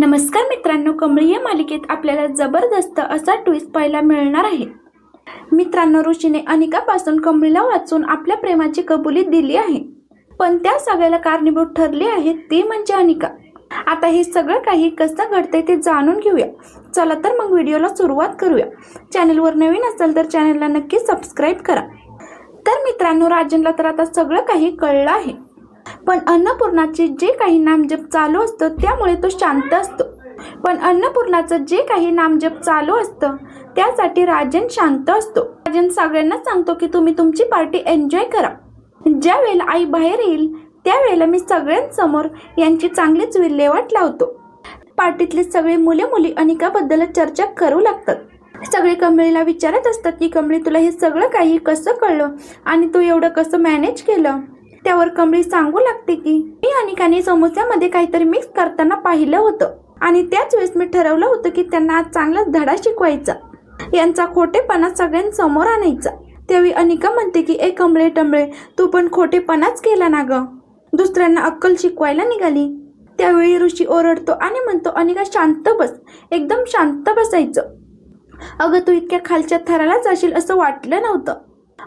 नमस्कार मित्रांनो कमळी या मालिकेत आपल्याला जबरदस्त असा ट्विस्ट पाहायला मिळणार आहे. मित्रांनो ऋषीने अनिकापासून कमळीला वाचून आपल्या प्रेमाची कबुली दिली आहे. पण त्या सगळ्याला कारणीभूत ठरली आहे ती म्हणजे अनिका. आता हे सगळं काही कसं घडतंय ते जाणून घेऊया. चला तर मग व्हिडिओला सुरुवात करूया. चॅनलवर नवीन असेल तर चॅनलला नक्की सबस्क्राईब करा. तर मित्रांनो राजनला तर आता सगळं काही कळलं आहे. पण अन्नपूर्णाचे जे काही नामजप चालू असतं त्यामुळे तो शांत असतो. पण अन्नपूर्णाचं जे काही नामजप चालू असतं त्यासाठी राजन शांत असतो. राजन सगळ्यांना सांगतो की तुम्ही तुमची पार्टी एन्जॉय करा. ज्या वेळेला आई बाहेर येईल त्यावेळेला मी सगळ्यांसमोर यांची चांगलीच विल्हेवाट लावतो. पार्टीतले सगळे मुले मुली अनिकाबद्दल चर्चा करू लागतात. सगळे कमळीला विचारत असतात की कमळी तुला हे सगळं काही कसं कळलं? आणि तू एवढं कसं मॅनेज केलं? त्यावर कमळी सांगू लागते की मी अनिकाने समोस्यामध्ये काहीतरी मिक्स करताना पाहिलं होतं. आणि त्याच वेळेस मी ठरवलं होतं की त्यांना आज चांगलाच धडा शिकवायचा. यांचा खोटेपणा सगळ्यांसमोर आणायचा. त्यावेळी अनिका म्हणते की ए कमळे टमळे तू पण खोटेपणाच केला ना ग. दुसऱ्यांना अक्कल शिकवायला निघाली. त्यावेळी ऋषी ओरडतो आणि म्हणतो अनिका शांत बस. एकदम शांत बसायचं. अगं तू इतक्या खालच्या थराला जाशील असं वाटलं नव्हतं.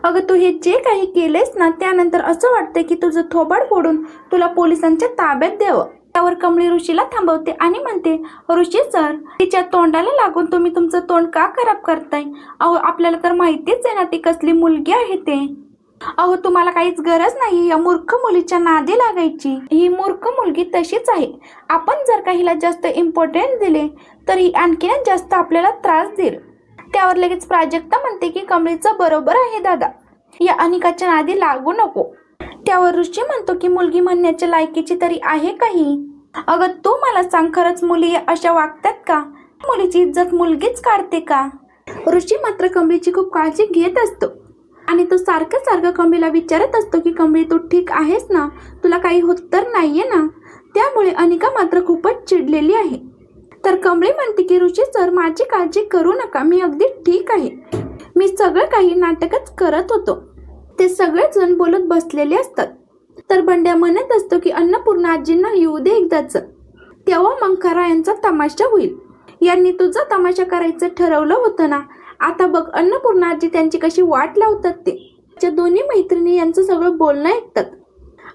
अगं तू हे जे काही केलेस ना त्यानंतर असं वाटतंय की तुझं थोबाड फोडून तुला पोलिसांच्या ताब्यात द्यावं. त्यावर कमळी ऋषीला थांबवते आणि म्हणते ऋषी सर तिच्या तोंडाला लागून तुम्ही तुमचं तोंड का खराब करताय? अहो आपल्याला तर माहितीच आहे ना ती कसली मुलगी आहे ते. अहो तुम्हाला काहीच गरज नाही या मूर्ख मुलीच्या नादी लागायची. ही मूर्ख मुलगी तशीच आहे. आपण जर का हिला जास्त इम्पॉर्टन्स दिले तर ही आणखीनच जास्त आपल्याला त्रास देईल. त्यावर लगेच प्राजक्ता म्हणते की कमळीचं बरोबर आहे दादा. या अनिकाच्या नादी लागू नको. त्यावर ऋषी म्हणतो की मुलगी म्हणण्याच्या लायकीची तरी आहे काही? अगं तू मला सांग खरंच मुली अशा वागतात का? मुलीची इज्जत मुलगीच काढते का? ऋषी मात्र कमळीची खूप काळजी घेत असतो. आणि तो सारखं सारखं कमळीला विचारत असतो की कमळी तू ठीक आहेस ना? तुला काही होत तर नाहीये ना? त्यामुळे अनिका मात्र खूपच चिडलेली आहे. तर कमळे म्हणते की ऋषी सर माझी काळजी करू नका. मी अगदी ठीक आहे. मी सगळं काही नाटकच करत होतो. ते सगळेजण बोलत बसलेले असतात. तर बंड्या म्हणत असतो की अन्नपूर्णा आजींना येऊ दे एकदाच. तेव्हा मग खरा यांचा तमाशा होईल. यांनी तुझा तमाशा करायचं ठरवलं होतं ना? आता बघ अन्नपूर्णा आजी त्यांची कशी वाट लावतात ते. त्या दोन्ही मैत्रिणी यांचं सगळं बोलणं ऐकतात.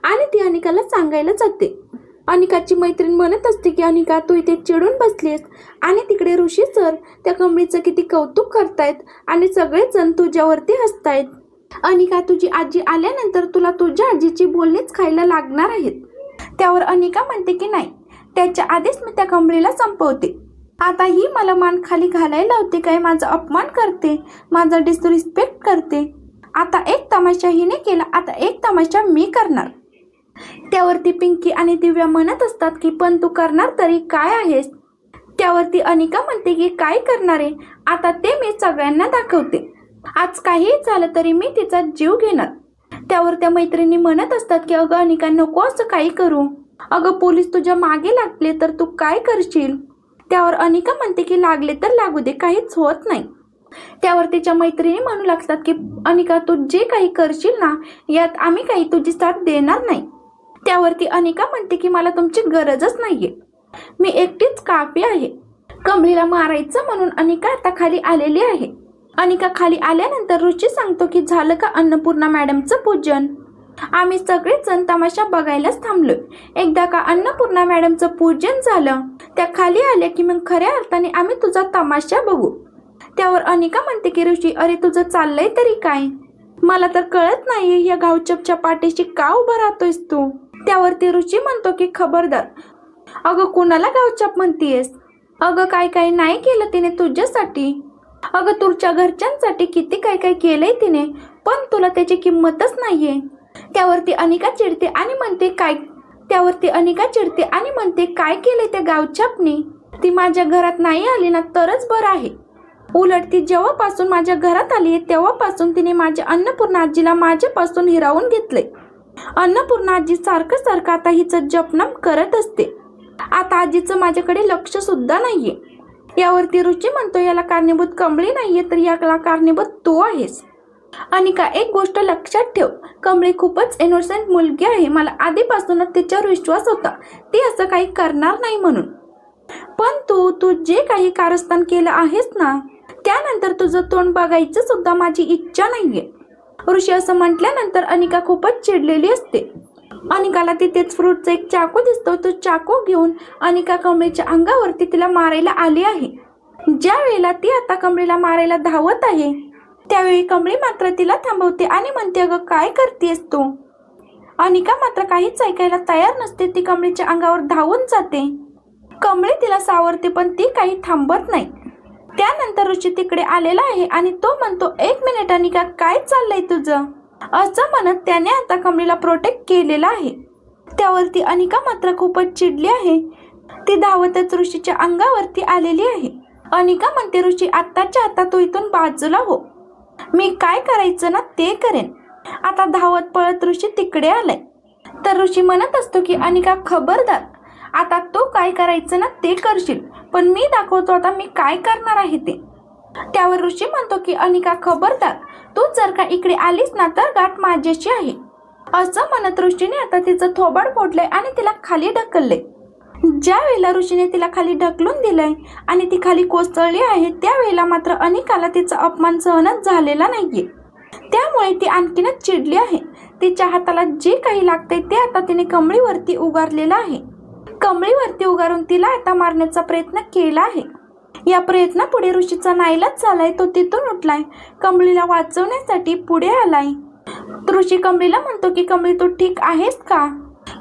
आणि ती अनिकाला सांगायला जाते. अनिकाची मैत्रीण म्हणत असते की अनिका तू इथे चिडून बसलीस आणि तिकडे ऋषी सर त्या कमळीचं किती कौतुक करतायत आणि सगळेजण तुझ्यावरती हसतायत. अनिका तुझी आजी आल्यानंतर तुला तुझ्या आजीची बोलणीच खायला लागणार आहेत. त्यावर अनिका म्हणते की नाही त्याच्या आधीच मी त्या कमळीला संपवते. आता ही मला मान खाली घालायला होते काय? माझा अपमान करते माझा डिसरिस्पेक्ट करते. आता एक तमाशा हिने केला आता एक तमाशा मी करणार. त्यावरती पिंकी आणि दिव्या म्हणत असतात की पण तू करणार तरी काय आहेस? त्यावरती अनिका म्हणते की काय करणार आहे? आता ते मी सगळ्यांना दाखवते. आज काही झालं तरी मी तिचा जीव घेणार. त्यावर त्या मैत्रिणी म्हणत असतात की अगं अनिका नको असं काही करू. अगं पोलीस तुझ्या मागे लागले तर तू काय करशील? त्यावर अनिका म्हणते की लागले तर लागू दे काहीच होत नाही. त्यावर तिच्या मैत्रिणी म्हणू लागतात की अनिका तू जे काही करशील ना यात आम्ही काही तुझी साथ देणार नाही. त्यावरती अनिका म्हणते की मला तुमची गरजच नाहीये. मी एकटीच कापी आहे. कमळीला मारायचं म्हणून अनिका आता खाली आलेली आहे. अनिका खाली आल्यानंतर रुची सांगतो की झालं का अन्नपूर्णा मॅडमचं पूजन? आम्ही सगळेजण तमाशा बघायलाच थांबलो एकदा का अन्नपूर्णा मॅडमचं पूजन झालं त्या खाली आल्या की मग खऱ्या अर्थाने आम्ही तुझा तमाशा बघू. त्यावर अनिका म्हणते की ऋषी अरे तुझं चाललंय तरी काय? मला तर कळत नाही या गावचपच्या पाठीशी का उभं राहतोयस तू? त्यावरती रुची म्हणतो की खबरदार. अगं कुणाला गावचप म्हणतीयस? अगं काय काय नाही केलं तिने तुझ्यासाठी? अगं तुझ्या घरच्यांसाठी किती काय काय केलंय तिने? पण तुला त्याची किंमतच नाहीये. त्यावरती अनिका चिडते आणि म्हणते काय? त्यावरती अनिका चिडते आणि म्हणते काय केलंय त्या गावछापनी ती माझ्या घरात नाही आली ना तरच बरं आहे. उलट ती जेव्हापासून माझ्या घरात आली आहे तेव्हापासून तिने माझ्या अन्नपूर्णा आजीला माझ्यापासून हिरावून घेतले अन्नपूर्णा आजी सारखं सारखं आता हिचं जपनाम करत असते. आता आजीचं माझ्याकडे लक्ष सुद्धा नाहीये. यावरती रुची म्हणतो याला कारणीभूत कमळी नाहीये तर याला कारणीभूत तू आहेस. अनिका एक गोष्ट लक्षात ठेव. कमळी खूपच इनोसेंट मुलगी आहे. मला आधीपासूनच तिच्यावर विश्वास होता. ती असं काही करणार नाही म्हणून. तू जे काही कारस्थान केलं आहेस ना त्यानंतर तुझं तोंड बघायचं सुद्धा माझी इच्छा नाहीये. ऋषी असं म्हटल्यानंतर अनिका खूपच चिडलेली असते. अनिकाला तिथेच फ्रूटचा एक चाकू दिसतो तो चाकू घेऊन अनिका कमळेच्या अंगावरती तिला मारायला आली आहे. ज्या वेळेला ती आता कमळीला मारायला धावत आहे त्यावेळी कमळी मात्र तिला थांबवते आणि म्हणते अगं काय करतेस तू? अनिका मात्र काहीच ऐकायला तयार नसते. ती कमळीच्या अंगावर धावून जाते. कमळी तिला सावरते पण ती काही थांबत नाही. त्यानंतर ऋषी तिकडे आलेला आहे आणि तो म्हणतो एक मिनिट अनिका काय चाललंय तुझं? असं म्हणत त्याने आता कमळीला प्रोटेक्ट केलेलं आहे. त्यावरती अनिका मात्र खूपच चिडली आहे. ती धावतच ऋषीच्या अंगावरती आलेली आहे. अनिका म्हणते ऋषी आत्ताच्या आता तू इथून बाजूला हो. मी काय करायचं ना ते करेन. आता धावत पळत ऋषी तिकडे आलाय. तर ऋषी म्हणत असतो की अनिका खबरदार आता तो काय करायचं ना ते करशील. पण मी दाखवतो आता मी काय करणार आहे ते. त्यावर ऋषी म्हणतो की अनिका खबरदार. तू जर का इकडे आलीस ना तर गाठ माझ्याशी आहे. असं म्हणत ऋषीने आता तिचं थोबाड फोडलंय आणि तिला खाली ढकलले ज्या वेळेला ऋषीने तिला खाली ढकलून दिलंय आणि ती खाली कोसळली आहे त्यावेळेला मात्र अनिकाला तिचा अपमान सहनच झालेला नाहीये. त्यामुळे ती आणखीनच चिडली आहे. तिच्या हाताला जे काही लागतंय ते आता तिने कमळीवरती उगारलेलं आहे. कमळीवरती उगारून तिला आता मारण्याचा प्रयत्न केला आहे. या प्रयत्नापुढे ऋषीचा नाईलाच झालाय तो तिथून उठलाय. कमळीला वाचवण्यासाठी पुढे आलाय. ऋषी कमळीला म्हणतो की कमळी तू ठीक आहेस का?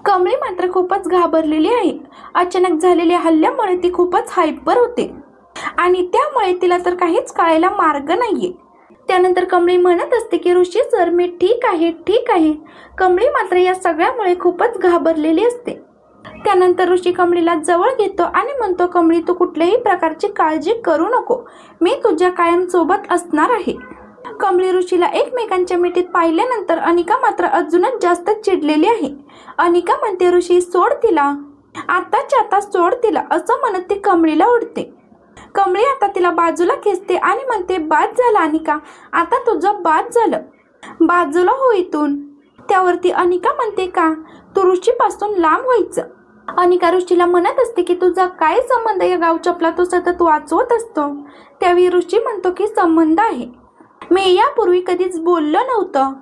कमळी मात्र खूपच घाबरलेली आहे. अचानक झालेल्या हल्ल्यामुळे ती खूपच हायपर होते. आणि त्यामुळे तिला तर काहीच कळायला मार्ग नाहीये. त्यानंतर कमळी म्हणत असते की ऋषी सर मी ठीक आहे ठीक आहे. कमळी मात्र या सगळ्यामुळे खूपच घाबरलेली असते. त्यानंतर ऋषी कमळीला जवळ घेतो आणि म्हणतो कमळी तू कुठल्याही प्रकारची काळजी करू नको. मी तुझ्या कायम सोबत असणार आहे. कमळी ऋषीला एकमेकांच्या मिठीत पाहिल्यानंतर अनिका मात्र अजूनच जास्त चिडलेली आहे. अनिका म्हणते ऋषी सोड तिला. आताच्या आता सोड तिला असं म्हणत ती कमळीला उडते कमळी आता तिला बाजूला खेचते आणि म्हणते बाद झाला अनिका. आता तुझं बाद झालं. बाजूला हो इथून. त्यावरती अनिका म्हणते का? तू ऋषीपासून लांब व्हायचं. अनिका ऋषीला म्हणत असते की तुझा काय संबंध या गावचपला तो सतत वाचवत असतो. त्यावेळी ऋषी म्हणतो की संबंध आहे. मी यापूर्वी कधीच बोललो नव्हतं.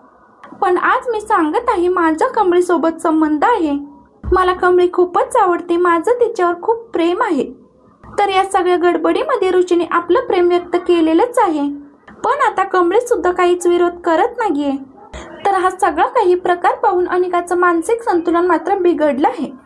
पण आज मी सांगत आहे माझा कमळीसोबत संबंध आहे. मला कमळी खूपच आवडते. माझं तिच्यावर खूप प्रेम आहे. तर या सगळ्या गडबडीमध्ये रुचीने आपलं प्रेम व्यक्त केलेलंच आहे. पण आता कमळी सुद्धा काहीच विरोध करत नाहीये. तर हा सगळा काही प्रकार पाहून अनिकाचं मानसिक संतुलन मात्र बिघडलं आहे.